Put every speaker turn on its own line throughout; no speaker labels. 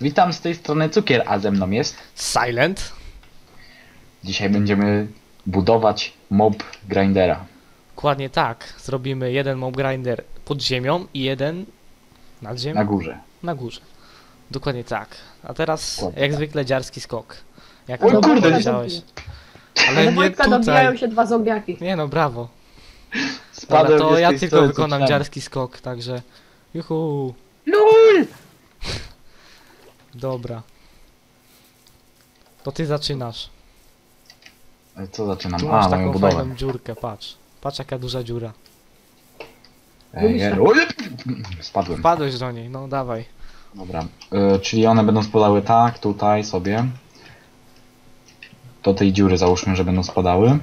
Witam z tej strony Cukier, a ze mną jest.
Silent.
Dzisiaj będziemy budować mob grindera.
Dokładnie tak. Zrobimy jeden mob grinder pod ziemią i jeden nad ziemią
Na górze.
na górze. Dokładnie tak. A teraz
Dokładnie
jak
tak.
zwykle dziarski skok. Jak
Oj,
to
kurde,
powiedziałeś. Ale nie tutaj.
się dwa zombiaki.
Nie no, brawo.
Spadłem
Dobra, to ja tylko wykonam dziarski skok, także juhu.
LOL!
Dobra. To ty zaczynasz.
Co zaczynam?
Tu
A, moją
taką
budowę.
fajną dziurkę, patrz. Patrz jaka duża dziura.
Ej, ej, oj, Spadłem.
Wpadłeś do niej, no dawaj.
Dobra. Y, czyli one będą spadały tak, tutaj sobie. Do tej dziury załóżmy, że będą spadały.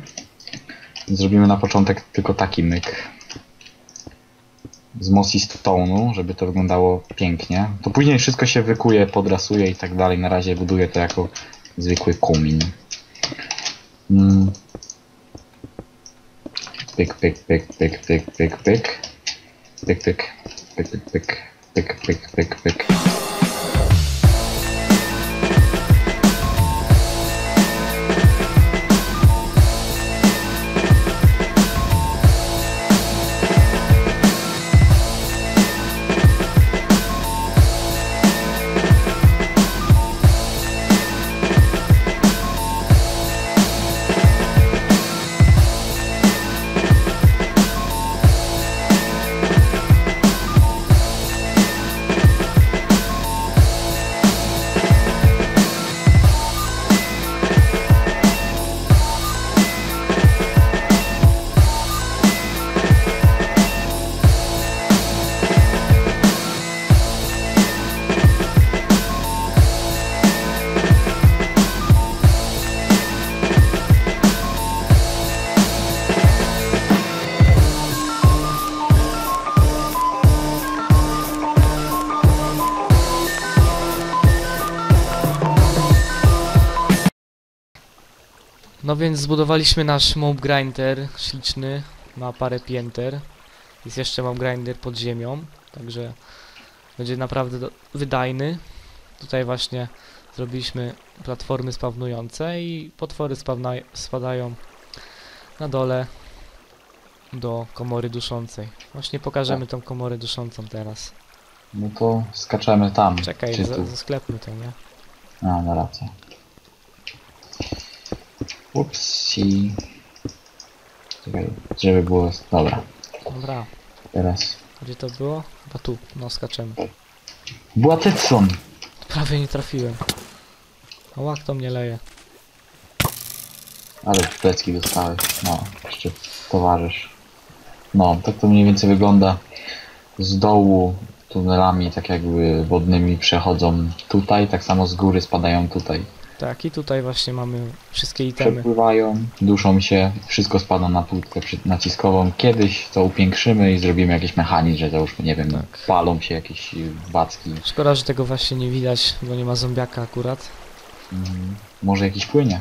Zrobimy na początek tylko taki myk. Z mossy stone'u, żeby to wyglądało pięknie. To później wszystko się wykuje, podrasuje i tak dalej. Na razie buduję to jako zwykły komin. Mm. Pyk, pyk, pyk, pyk, pyk, pyk, pyk. Pyk, pyk, pyk, pyk, pyk, pyk, pyk, pyk, pyk.
No więc zbudowaliśmy nasz mob grinder śliczny, ma parę pięter. Jest jeszcze mob grinder pod ziemią, także będzie naprawdę wydajny. Tutaj właśnie zrobiliśmy platformy spawnujące i potwory spadają na dole do komory duszącej. Właśnie pokażemy tą komorę duszącą teraz.
No to skaczemy tam.
Czekaj, za, zasklepmy to, nie?
A, na rację. Upsi. Czekaj, żeby było... Dobra,
Dobra,
teraz.
gdzie to było? Chyba tu, no skaczemy.
Była Tetson!
Prawie nie trafiłem. O, łak to mnie leje.
Ale w plecki dostałeś. No, jeszcze towarzysz. No, tak to mniej więcej wygląda. Z dołu tunelami, tak jakby wodnymi przechodzą tutaj, tak samo z góry spadają tutaj.
Tak, i tutaj właśnie mamy wszystkie itemy.
Przepływają, duszą się, wszystko spada na płytkę naciskową. Kiedyś to upiększymy i zrobimy jakiś mechanizm, że załóżmy, nie wiem,
Tak.
palą się jakieś y, backi.
Szkoda, że tego właśnie nie widać, bo nie ma zombiaka akurat.
Mm, może jakiś płynie,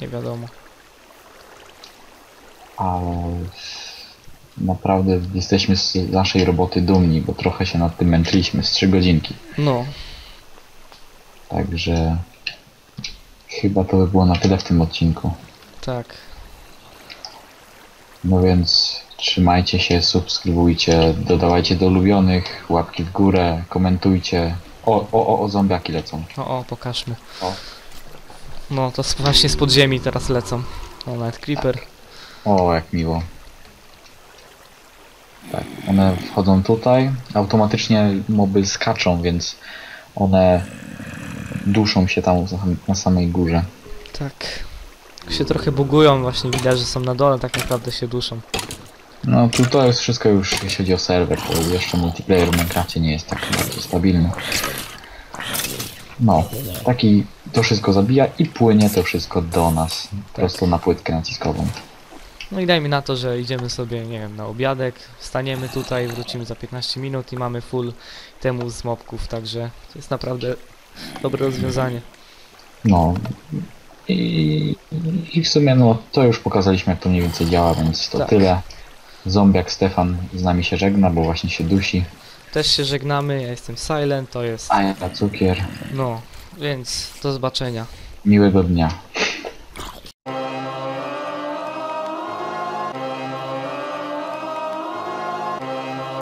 Nie wiadomo.
ale naprawdę jesteśmy z naszej roboty dumni, bo trochę się nad tym męczyliśmy, z 3 godzinki.
No,
Także chyba to by było na tyle w tym odcinku.
tak.
No więc trzymajcie się, subskrybujcie, dodawajcie do ulubionych, łapki w górę, komentujcie. O, o, o, o zombiaki lecą.
O, o, pokażmy.
O.
No, to właśnie z podziemi teraz lecą. O, nawet creeper.
O, jak miło. Tak, one wchodzą tutaj, automatycznie moby skaczą, więc one duszą się tam na samej górze.
Tak. Się trochę bugują, właśnie widać, że są na dole, tak naprawdę się duszą.
No tu to jest wszystko już, jeśli chodzi o serwer, to jeszcze multiplayer w Minecrafcie nie jest taki bardzo stabilny. No, taki to wszystko zabija i płynie to wszystko do nas, prosto na płytkę naciskową.
No i dajmy na to, że idziemy sobie, nie wiem, na obiadek, staniemy tutaj, wrócimy za 15 minut i mamy full temu z mobków, także to jest naprawdę dobre rozwiązanie.
No i, i w sumie no to już pokazaliśmy jak to mniej więcej działa, więc to
Tak.
tyle. Zombiak Stefan z nami się żegna, bo właśnie się dusi.
też się żegnamy. Ja jestem Silent, to jest.
A ja cukier.
No, więc do zobaczenia.
Miłego dnia.